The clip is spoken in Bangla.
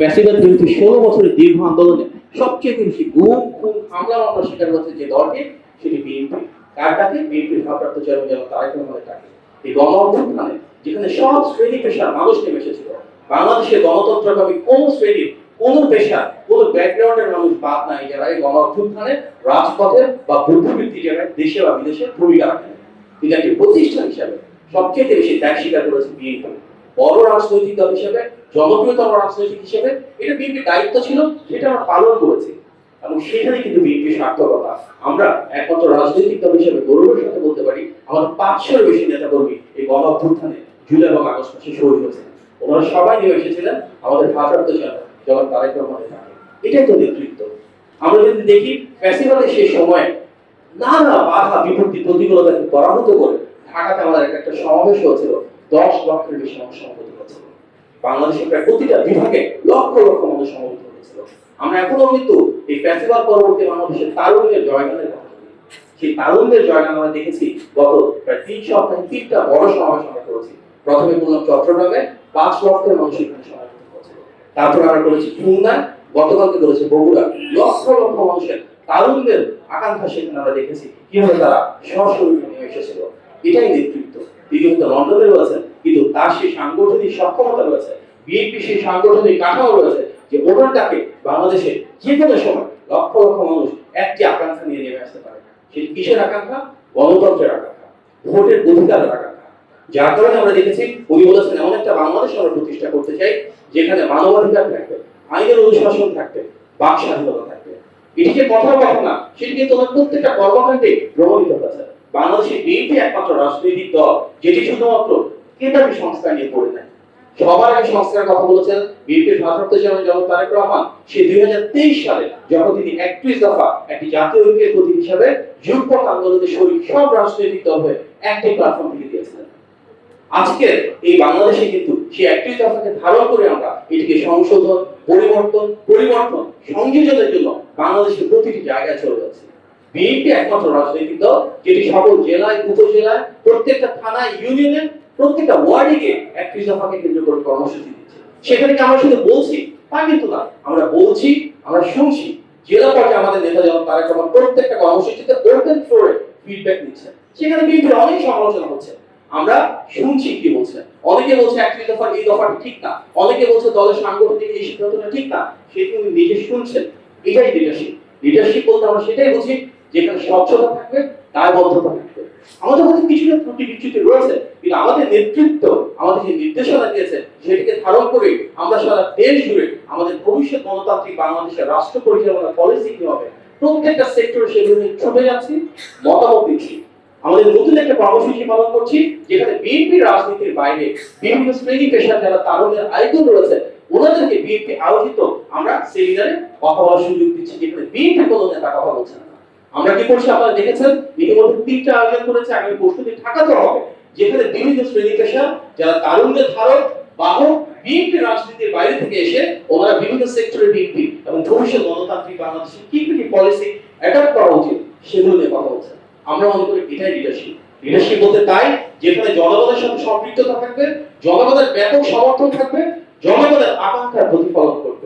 ফ্যাসিবাদ বিরোধী ষোলো বছরের দীর্ঘ আন্দোলনে সবচেয়ে বেশি গুম, খুন, হামলা মামলা শিকার হচ্ছে যে দলটি, সেটি বিএনপি। কার ডাকে বিএনপির ভারপ্রাপ্ত চেয়ারম্যান যেন তারেক রহমানের ডাকে এই গণ অভ্যুত্থানে যেখানে সব শ্রেণি পেশার মানুষ নেমে এসেছিল বাংলাদেশের গণতন্ত্রকামী কোন শ্রেণির, কোন পেশা কোন ব্যাকগ্রাউন্ডের মানুষ বাদ নাই যারা এই গণ অভ্যুত্থানে রাজপথে বা বুদ্ধিবৃত্তি জায়গায় দেশে বা বিদেশে ভূমিকা রাখেন। কিন্তু একটি প্রতিষ্ঠান হিসাবে সবচেয়ে বেশি ত্যাগ স্বীকার করেছে বিএনপি। বড় রাজনৈতিক দল হিসেবে, জনপ্রিয়তম রাজনৈতিক হিসেবে এটা বিএনপির দায়িত্ব ছিল সেটা আমরা পালন করেছি। এবং সেখানে কিন্তু বিএনপির সার্থকতা। আমরা একমাত্র রাজনৈতিক দল হিসেবে গৌরবের সাথে বলতে পারি, আমাদের পাঁচশোর বেশি নেতা কর্মী এই গণ অভ্যুত্থানে জুলাই এবং আগস্ট মাসে শহীদ হয়েছেন। ওনারা সবাই নিয়ে এসেছিলেন, আমাদের ভারপ্রাপ্ত চেয়ারম্যান জগৎ তারেক রহমানের ডাকে। এটাই তো নেতৃত্ব। আমরা যদি দেখি ফ্যাসিবাদের সেই সময় নানা বাধা বিপত্তি প্রতিকূলতাকে পরাভূত করে ঢাকাতে আমাদের একটা সমাবেশ হয়েছিল। দশ লক্ষের বেশি মানুষ সমবেত হয়েছিল বাংলাদেশের প্রায় প্রতিটা বিভাগে লক্ষ লক্ষ মানুষ সমবেত হয়েছিল আমরা এখনও কিন্তু এই ফ্যাসিবাদ পরবর্তী বাংলাদেশের তারুণ্যের জয়গানের কথা সেই তারুণ্যের জয়গান আমরা দেখেছি গত প্রায় তিন সপ্তাহে তিনটা বড় সমাবেশ আমরা করেছি। প্রথমে করলাম চট্টগ্রামে পাঁচ লক্ষের মানুষ এখানে সমাবেত হয়েছিল তারপর আমরা করেছি খুলনা, গতকালকে করেছে বগুড়া। লক্ষ লক্ষ মানুষের তারুণ্যের আকাঙ্ক্ষা সেখানে আমরা দেখেছি। কীভাবে তারা সশরীরে নেমে এসেছিল। এটাই নেতৃত্ব। হয়তো লন্ডনে রয়েছেন কিন্তু তার সেই সাংগঠনিক সক্ষমতা রয়েছে, বিএনপি সেই সাংগঠনিক কাঠামো রয়েছে যে ওনার বাংলাদেশে যে কোনো সময় লক্ষ লক্ষ মানুষ একটি আকাঙ্ক্ষা নিয়ে নেমে আসতে পারে। সেটি কিসের আকাঙ্ক্ষা? গণতন্ত্রের আকাঙ্ক্ষা, ভোটের অধিকারের আকাঙ্ক্ষা। যার কারণে আমরা দেখেছি উনি বলেছেন এমন একটা বাংলাদেশ আমরা প্রতিষ্ঠা করতে চাই, যেখানে মানবাধিকার থাকবে, আইনের অনুশাসন থাকবে, বাক স্বাধীনতা থাকবে। এটি যে কথা না, সেটি কিন্তু প্রত্যেকটা কর্মকাণ্ডে প্রমাণিত হয়েছে। বাংলাদেশের বিএনপি একমাত্র রাজনৈতিক দল, যেটি শুধুমাত্র কেতাবি সংস্কার নিয়ে পড়ে নেয় সবার আগে সংস্কারের কথা বলেছেন বিএনপির ভারপ্রাপ্ত চেয়ারম্যান জনাব তারেক রহমান। সে দুই সালে যখন তিনি একত্রিশ দফা একটি জাতীয় ঐক্যের প্রতীক হিসাবে যুগপথ আন্দোলনে শরীর সব রাজনৈতিক দল হয়ে একটি প্ল্যাটফর্ম থেকে দিয়েছিলেন। আজকে এই বাংলাদেশে কিন্তু সেই একটি দফাকে ধারণ করে আমরা এটিকে সংশোধন, পরিবর্তন পরিবর্তন, সংযোজনের জন্য বাংলাদেশের প্রতিটি জায়গায় চলে যাচ্ছে। বিএনপি একমাত্র রাজনৈতিক দল, যেটি সকল জেলায়, উপজেলায়, প্রত্যেকটা থানায়, ইউনিয়নে, প্রত্যেকটা ওয়ার্ডে গিয়ে একত্রিশ দফাকে কেন্দ্র করে কর্মসূচি দিচ্ছে। সেখানে কি আমরা শুধু বলছি? তা কিন্তু না। আমরা বলছি, আমরা শুনছি। জেলা পর্যায়ে আমাদের নেতা যেমন তারা যেমন প্রত্যেকটা কর্মসূচিতে ওপেন ফ্লোরে ফিডব্যাক নিচ্ছেন। সেখানে বিএনপির অনেক সমালোচনা হচ্ছে। আমরা শুনছি কি বলছেন অনেকে বলছে একত্রিশ দফা, এই দফাটা ঠিক না। অনেকে বলছে দলের সাংগঠনিক এই সিদ্ধান্তটা ঠিক না। সেটি উনি নিজে শুনছেন। এটাই লিডারশিপ লিডারশিপ বলতে আমরা সেটাই বুঝি। যেখানে স্বচ্ছতা থাকবে দায়বদ্ধতা থাকবে। আমাদের মধ্যে ত্রুটি রয়েছে, কিন্তু আমাদের নেতৃত্ব আমাদের যে নির্দেশনা দিয়েছে, সেটিকে ধারণ করে আমরা সারা দেশ জুড়ে আমাদের ভবিষ্যৎ গণতান্ত্রিক বাংলাদেশের রাষ্ট্র পরিচালনা পলিসি কি হবে, প্রত্যেকটা সেক্টরে সেগুলো ছুটে যাচ্ছি, মতামত দিচ্ছি। আমাদের নতুন একটা কর্মসূচি পালন করছি, যেখানে রাজনীতির বাইরে বিভিন্ন শ্রেণি পেশার যারা তারুণের আইকন রয়েছে, ওনাদেরকে বিএনপি আয়োজিত আমরা সেমিনারে কথা বলার সুযোগ দিচ্ছি, যেখানে বিএনপি কোনো নেতা কথা বলছেন না। আমরা কি করছি আপনারা দেখেছেন? ইতিমধ্যে তিনটা আয়োজন করেছে। আগামী পরশুদিন ঢাকাতে হবে, যেখানে বিভিন্ন শ্রেণি পেশা যারা তারুণ্যের ধারক, বাহক, বিএনপি রাজনীতির বাইরে থেকে এসে ওনারা বিভিন্ন সেক্টরে বিএনপি এবং ভবিষ্যৎ গণতান্ত্রিক বাংলাদেশের কি কি পলিসি অ্যাডাপ্ট করা উচিত সেগুলো নিয়ে কথা বলছেন আমরা মনে করি এটাই লিডারশিপ লিডারশিপ বলতে তাই, যেখানে জনগণের সাথে সম্পৃক্ততা থাকবে, জনগণের ব্যাপক সমর্থন থাকবে, জনগণের আকাঙ্ক্ষার প্রতিফলন করবে